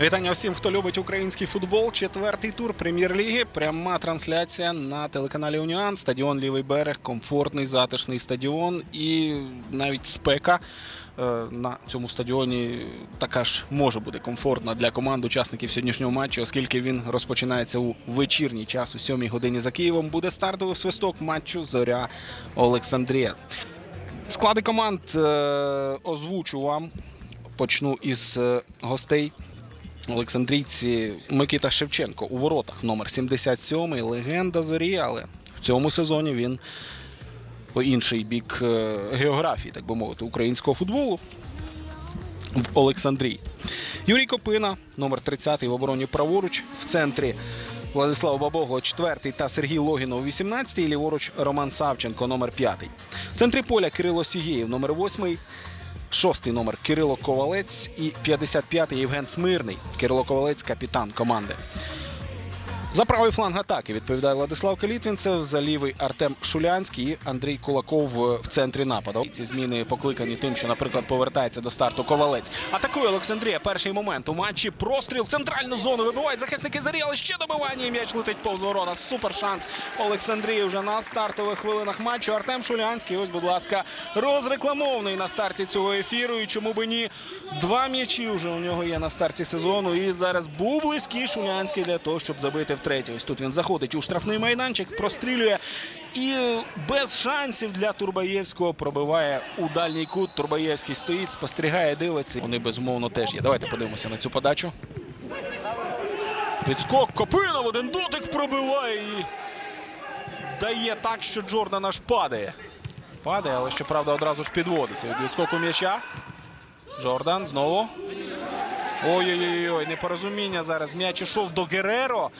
Вітання всім, хто любить український футбол. Четвертий тур прем'єр-ліги. Пряма трансляція на телеканалі Уніан. Стадіон Лівий берег, комфортний, затишний стадіон і навіть спека. е, На цьому стадіоні така ж може бути комфортна для команд учасників сьогоднішнього матчу, оскільки він розпочинається у вечірній час у 7 годині за Києвом. Буде стартовий свисток матчу Зоря Олександрія. Склади команд е, озвучу вам. Почну із е, гостей. Олександрійці Микита Шевченко у воротах номер 77 легенда зорі, але в цьому сезоні він по інший бік е, географії, так би мовити, українського футболу в Олександрії. Юрій Копина, номер 30 в обороні праворуч. В центрі Владислав Бабогло, 4 та Сергій Логінов, 18 і ліворуч Роман Савченко, номер 5. В центрі поля Кирило Сігєєв, номер 8. Шостий номер Кирило Ковалець і 55-й Євген Смирний. Кирило Ковалець капітан команди. За правий фланг атаки відповідає Владислав Калітвінцев, за лівий Артем Шулянський і Андрій Кулаков в центрі нападу. Ці зміни покликані тим, що, наприклад, повертається до старту Ковалець. Атакує Олександрія. Перший момент у матчі. Простріл центральну зону. Вибивають захисники зарі, але ще добивання. І м'яч летить повз ворота. Супер шанс Олександрії вже на стартових хвилинах матчу. Артем Шулянський. Ось, будь ласка, розрекламований на старті цього ефіру. І чому би ні? Два м'ячі вже у нього є на старті сезону. І зараз був близький Шулянський для того, щоб забити втретє. Ось тут він заходить у штрафний майданчик, прострілює і е, без шансів для Турбаєвського пробиває у дальній кут. Турбаєвський стоїть, спостерігає, дивиться. Вони безумовно теж є. Давайте подивимося на цю подачу. Підскок Копина в один дотик пробиває і дає так, що Джордан аж падає. Падає, але щоправда одразу ж підводиться від відскоку м'яча. Джордан знову. Ой-ой-ой, непорозуміння зараз. М'яч ішов до Гереро.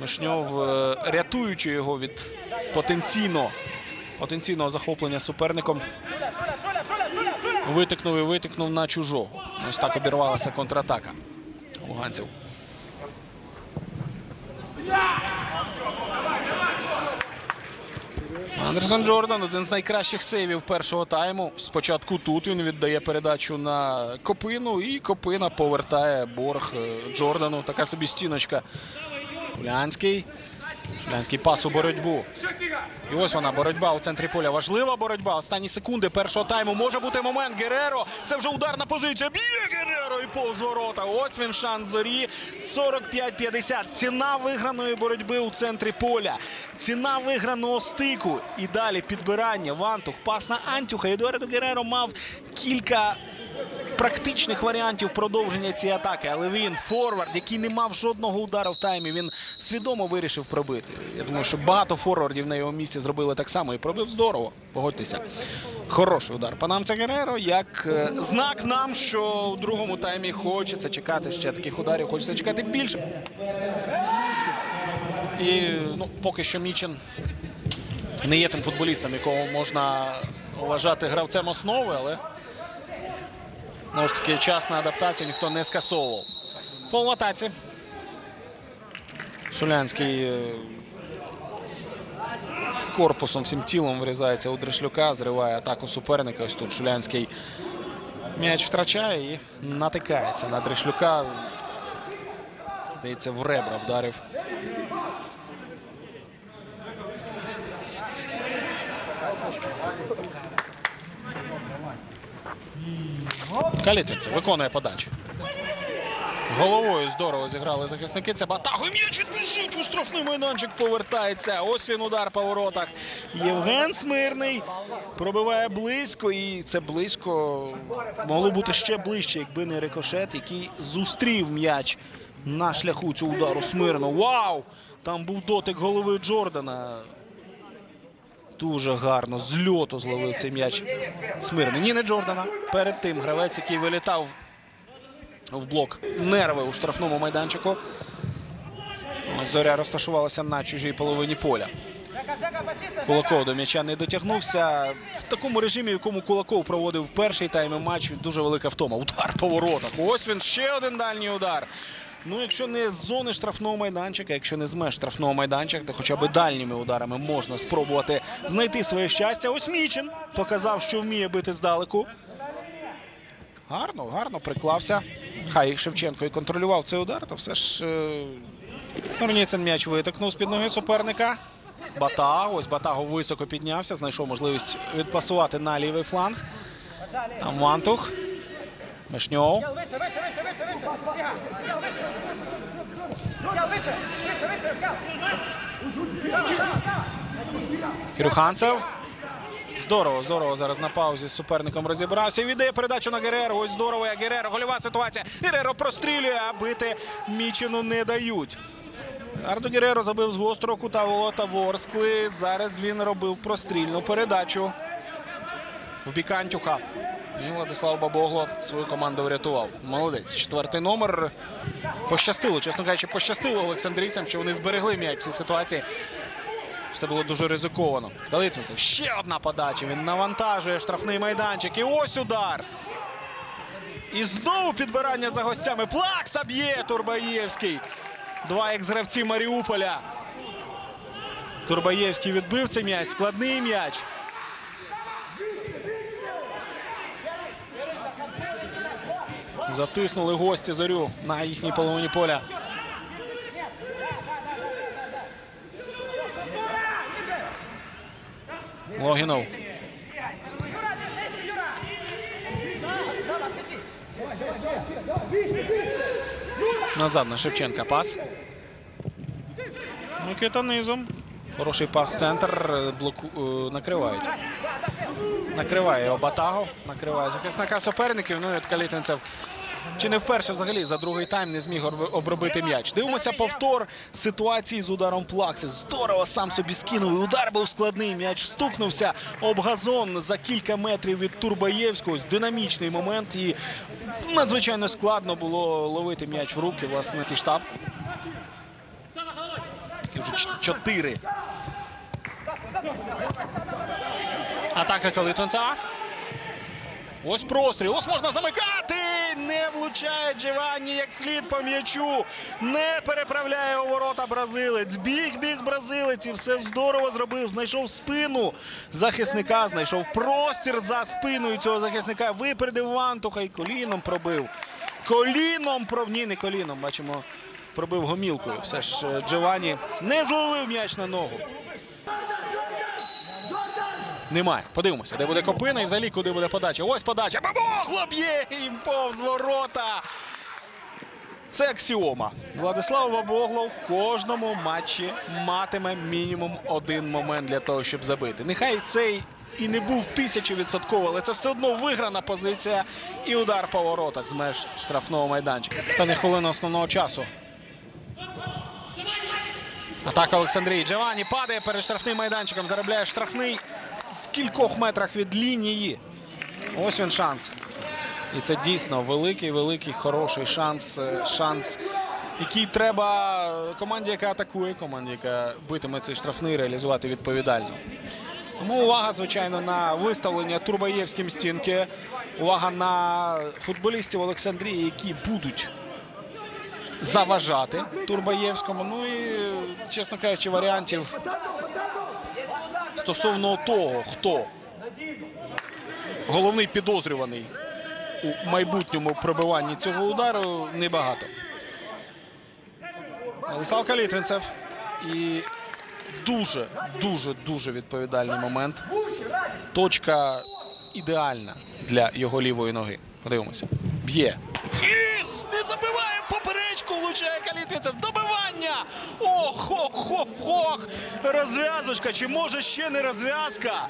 Мишньов, е, рятуючи його від потенційно, потенційного захоплення суперником, витикнув і витикнув на чужого. Ось так обірвалася контратака луганців. Андерсон Джордан один з найкращих сейвів першого тайму. Спочатку тут він віддає передачу на Копину, і Копина повертає борг е, Джордану. Така собі стіночка. Шулянський. Шулянський пас у боротьбу. І ось вона боротьба у центрі поля. Важлива боротьба. Останні секунди першого тайму. Може бути момент. Гереро. Це вже ударна позиція. Б'є Гереро і повз ворота. Ось він шанс зорі. 45-50. Ціна виграної боротьби у центрі поля. Ціна виграного стику. І далі підбирання. Вантух. Пас на Антюха. Едуардо Гереро мав кілька практичних варіантів продовження цієї атаки, але він форвард, який не мав жодного удару в таймі. Він свідомо вирішив пробити. Я думаю, що багато форвардів на його місці зробили так само і пробив здорово. Погодьтеся. Хороший удар панамця Гереро, як е, знак нам, що у другому таймі хочеться чекати ще таких ударів, хочеться чекати більше. І ну, поки що Мічин не є тим футболістом, якого можна вважати гравцем основи, але Знову ж таки, час на адаптацію ніхто не скасовував. Фол в атаці. Шулянський е, корпусом, всім тілом врізається у Дрешлюка, зриває атаку суперника. Ось тут Шулянський м'яч втрачає і натикається на Дрешлюка. Здається, в ребра вдарив. Калітвінцев виконує подачі. Головою здорово зіграли захисники. Це Батагу. М'яч відбіжить у штрафний майданчик повертається. Ось він удар по воротах. Євген Смирний пробиває близько. І це близько могло бути ще ближче, якби не рикошет, який зустрів м'яч на шляху цього удару Смирно. Вау! Там був дотик голови Джордана. Дуже гарно з льоту зловив цей м'яч Смирний. Ні, не Джордана. Перед тим гравець, який вилітав в блок нерви у штрафному майданчику. Зоря розташувалася на чужій половині поля. Кулаков до м'яча не дотягнувся. В такому режимі, в якому Кулаков проводив перший тайм матч, дуже велика втома. Удар по воротах. Ось він ще один дальній удар. Ну, якщо не з зони штрафного майданчика, якщо не з меж штрафного майданчика, то хоча б дальніми ударами можна спробувати знайти своє щастя. Ось Мічин показав, що вміє бити здалеку. Гарно, гарно приклався. Хай Шевченко і контролював цей удар, то все ж е, Снорніцин м'яч витикнув з-під ноги суперника. Бата, ось Батаго високо піднявся, знайшов можливість відпасувати на лівий фланг. Там Мантух. Мишньов. Кирюханцев. Здорово, здорово зараз на паузі з суперником розібрався. Віддає передачу на Гереро. Ось здорово, як Гереро. Гольова ситуація. Гереро прострілює, а бити Мічину не дають. Ардо Гереро забив з гострого кута волота Ворскли. Зараз він робив прострільну передачу в бік Антюха. І Владислав Бабогло свою команду врятував. Молодець. Четвертий номер. Пощастило, чесно кажучи, пощастило Олександрійцям, що вони зберегли м'яч в цій ситуації. Все було дуже ризиковано. Калитвинцев. Ще одна подача. Він навантажує штрафний майданчик. І ось удар. І знову підбирання за гостями. Плакса б'є Турбаєвський. Два екс-гравці Маріуполя. Турбаєвський відбив цей м'яч. Складний м'яч. Затиснули гості зорю на їхній половині поля. Логінов. Назад на Шевченка пас. Микита низом. Хороший пас в центр. Блоку... е, Накривають. Накриває його Батаго. Накриває захисника суперників. Ну і от Калітинцев. Чи не вперше взагалі за другий тайм не зміг обробити м'яч. Дивимося повтор ситуації з ударом Плакси. Здорово сам собі скинув. Удар був складний. М'яч стукнувся об газон за кілька метрів від Турбаєвського. Динамічний момент. І надзвичайно складно було ловити м'яч в руки. Власне, такий штаб. Вже чотири. Атака Калитвинця. Ось простріл. Ось можна замикати. Влучає Джованні як слід по м'ячу. Не переправляє у ворота бразилець. Біг, біг бразилець і все здорово зробив. Знайшов спину захисника, знайшов простір за спиною цього захисника. Випередив Вантуха і коліном пробив. Коліном проб... Ні, не коліном. Бачимо, пробив гомілкою. Все ж е, Джованні не зловив м'яч на ногу. Немає. Подивимося, де буде Копина і взагалі куди буде подача. Ось подача. Бабогло б'є їм повз ворота. Це аксіома. Владислав Бабоглов в кожному матчі матиме мінімум один момент для того, щоб забити. Нехай цей і не був тисячовідсотково, але це все одно виграна позиція і удар по воротах з меж штрафного майданчика. Остання хвилина основного часу. Атака Олександрії. Джованні падає перед штрафним майданчиком. Заробляє штрафний в кількох метрах від лінії. Ось він шанс. І це дійсно великий, великий, хороший шанс. Е, Шанс, який треба команді, яка атакує, команді, яка битиме цей штрафний, реалізувати відповідально. Тому увага, звичайно, на виставлення Турбаєвським стінки. Увага на футболістів Олександрії, які будуть заважати Турбаєвському. Ну і, чесно кажучи, варіантів стосовно того, хто головний підозрюваний у майбутньому пробиванні цього удару, небагато. Владислав Калітвинцев і дуже, дуже, дуже відповідальний момент. Точка ідеальна для його лівої ноги. Подивимося. Б'є. Не забиває поперечку, влучає Калітвинцев. Добивання! Ох, ох, ох, ох! Розв'язочка. Чи може ще не розв'язка?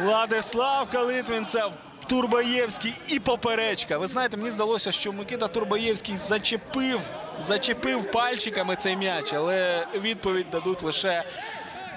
Владислав Калитвинцев, Турбаєвський і поперечка. Ви знаєте, мені здалося, що Микита Турбаєвський зачепив, зачепив пальчиками цей м'яч, але відповідь дадуть лише.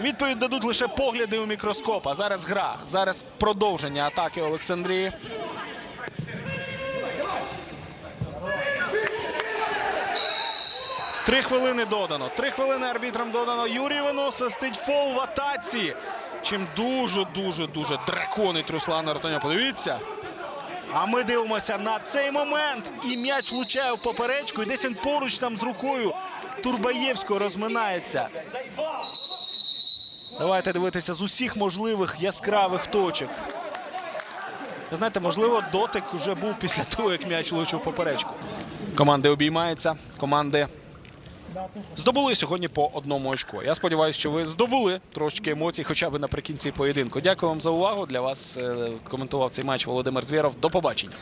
Відповідь дадуть лише погляди у мікроскоп. А зараз гра. Зараз продовження атаки Олександрії. Три хвилини додано. Три хвилини арбітрам додано. Юрій Іванов свистить фол в атаці. Чим дуже, дуже, драконить Руслан Артоня. Подивіться. А ми дивимося на цей момент. І м'яч влучає в поперечку. І десь він поруч там з рукою Турбаєвського розминається. Давайте дивитися з усіх можливих яскравих точок. Ви знаєте, можливо, дотик вже був після того, як м'яч влучив поперечку. Команди обіймаються, команди здобули сьогодні по одному очку. Я сподіваюся, що ви здобули трошки емоцій, хоча б наприкінці поєдинку. Дякую вам за увагу. Для вас е, коментував цей матч Володимир Звєров. До побачення.